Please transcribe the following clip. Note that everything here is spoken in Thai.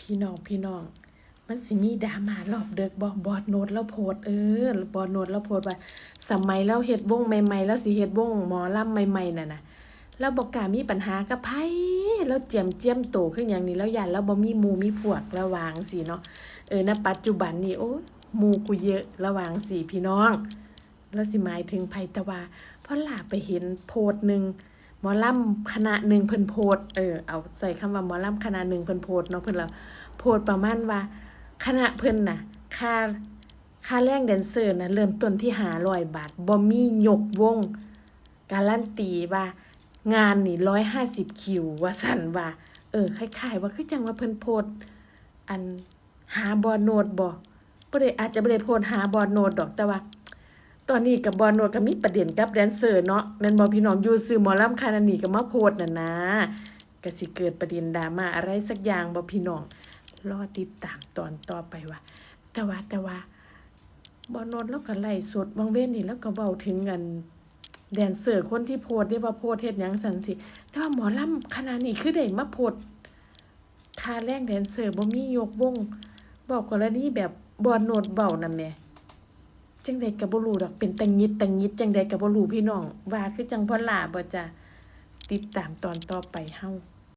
พี่น้องพี่น้องมันสิมีดามารอบเดึกบ่บอดโนดแล้วโพดเออบอดโนดแล้วโพดว่าสมัยเราเฮ็ดวงใหม่ๆแล้วสิเฮ็ดวงหมอลำใหม่ๆน่ะนะเราบ่กล้ามีปัญหากับไผเราเจียมเจียมโตคือหยังนี่แล้วย่านเราบ่มีมูมีพวกระวางสิเนาะเออณปัจจุบันนี่โอ้ยมูกูเยอะระวางสิพี่น้อง แล้วสิหมายถึงไผแต่ว่าพอหลาไปเห็นโพสต์หนึ่ง มอลำคณะหนึ่งเพิ่นโพสต์เออเอาใส่คำว่ามอลำคณะหนึ่งเพิ่นโพสต์เนาะเพิ่นแล้วโพสต์ประมาณว่าคณะเพิ่นน่ะค่าค่าแรงแดนเซอร์น่ะเริ่มต้นที่500บาทบ่มีหยกวง การันตีว่างานนี่150คิวว่าซั่นว่า เออคล้ายๆว่าคือจังว่าเพิ่นโพสต์อันหาบอโนดบ่บ่ได้อาจจะบ่ได้โพสต์หาบอโนดดอกแต่ว่า ตอนนี้กับบอลโนดก็มีประเด็นกับแดนเซอร์เนาะแมนบ่พี่น้องอยู่ซื้อหมอลำคานานีก็มาโพสต์น่ะนะก็สิเกิดประเด็นดราม่าอะไรสักอย่างบ่พี่น้องรอติดตามตอนต่อไปว่าแต่ว่าแต่ว่าบอลโนดแล้วก็ไล่สดวังเว้นนี่แล้วก็เว้าถึงกันแดนเซอร์คนที่โพสต์ได้ว่าโพสต์เฮ็ดยังซั่นสิแต่ว่าหมอลำคณะนี้คือได้มาโพสต์ค่าแรงแดนเซอร์บ่มียกวงบอกกรณีแบบบอลโนดเว้านั่นแหม จังใดกับ่รู้ดอกเป็นตังยิดตังยิดจังใดกับ่รู้พี่น้องว่าคือจังพ่อหลาบ่จ้ะติดตามตอนต่อไปเฮา